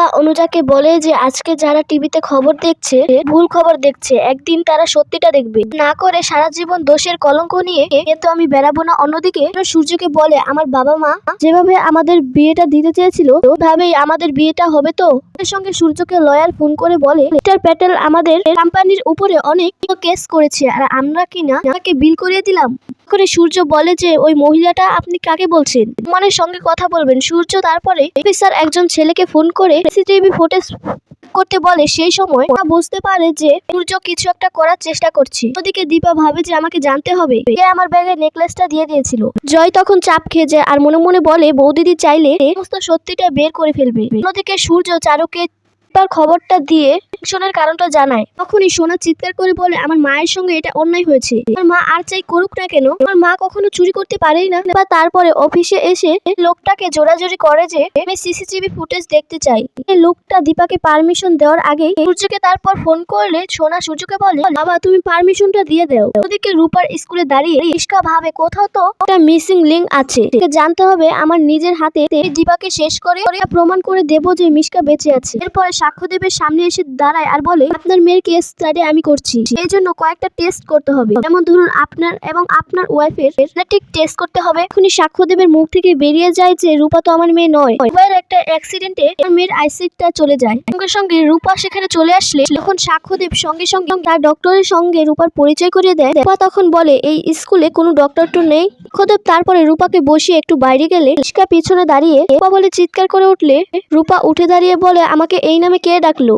রূপা অনুজাকে বলে যে, আজকে যারা টিভিতে খবর দেখছে, ভুল খবর দেখছে, একদিন তারা সত্যিটা দেখবে। না করে সারা জীবন দোষের কলঙ্ক নিয়ে কিন্তু আমি বেড়াবো না। অন্যদিকে সূর্যকে বলে, আমার বাবা মা যেভাবে আমাদের বিয়েটা দিতে চেয়েছিল, ওভাবেই আমাদের বিয়েটা হবে তো? এর সঙ্গে সূর্যকে লয়ার ফোন করে বলে, মিস্টার প্যাটেল আমাদের কোম্পানির উপরে অনেক কেস করেছে, আর আমরা কিনা তাকে বিল করিয়ে দিলাম? করে সূর্য বলে যে, ওই মহিলাটা আপনি কাকে বলছেন? মনের সঙ্গে কথা বলবেন। সূর্য তারপরে অফিসার একজন ছেলেকে ফোন করে সিসিটিভি ফুটেজ করতে বলে। সেই সময় ওরা বুঝতে পারে যে, সূর্য কিছু একটা করার চেষ্টা করছে। ওদিকে দীপা ভাবে যে, আমাকে জানতে হবে। কে আমার ব্যাগে নেকলেসটা দিয়ে দিয়েছিল। জয় তখন চাপ খেয়ে যায় আর মনে মনে বলে, বৌদিদি চাইলে সমস্ত সত্যিটা বের করে ফেলবে। অন্যদিকে সূর্য চারুকে তার খবরটা দিয়ে টেনশনের কারণটা জানায়। তখনই সোনা চিৎকার করে বলে, আমার মায়ের সঙ্গে এটা অন্যায় হয়েছে। আমার মা আর চাই করুক না কেন? আমার মা কখনো চুরি করতে পারেই না। বা তারপরে অফিসে এসে লোকটাকে জোরাজোরি করে যে, আমি সিসিটিভি ফুটেজ দেখতে চাই। এই লোকটা দীপাকে পারমিশন দেওয়ার আগে সূর্যকে তারপর ফোন করলে সোনা সূর্যকে বলে, বাবা, তুমি পারমিশনটা দিয়ে দাও। ওদিকে রূপার স্কুলে দাঁড়িয়ে ইস্কা ভাবে, কোথাও তো একটা মিসিং লিঙ্ক আছে। জানতে হবে, আমার নিজের হাতে দীপাকে শেষ করে প্রমাণ করে দেব যে মিশকা বেঁচে আছে। এরপরে সাক্ষ্যদেবের সামনে এসে দাঁড়ায় আর বলে, আপনার মেয়ের কেস স্টাডি আমি করছি। এই জন্য কয়েকটা টেস্ট করতে হবে। যেমন ধরুন আপনার এবং আপনার ওয়াইফের জেনেটিক টেস্ট করতে হবে। এখনই সাক্ষ্যদেবের মুখ থেকে বেরিয়ে যায় যে রূপা তো আমার মেয়ে নয়। একটা অ্যাক্সিডেন্টে মেয়ের আইসিটটা চলে যায়। সঙ্গে সঙ্গে রূপা সেখানে চলে আসলে তখন সাক্ষ্যদেব সঙ্গে সঙ্গে তার ডক্টরের সঙ্গে রূপার পরিচয় করিয়ে দেয়, রূপা তখন বলে, এই স্কুলে কোনো ডক্টর তো নেই। সাক্ষ্যদেব তারপরে রূপাকে বসিয়ে একটু বাইরে গেলে রিস্কা পিছনে দাঁড়িয়ে রূপা বলে চিৎকার করে উঠলে, রূপা উঠে দাঁড়িয়ে বলে, আমাকে এই নামে কে ডাকলো?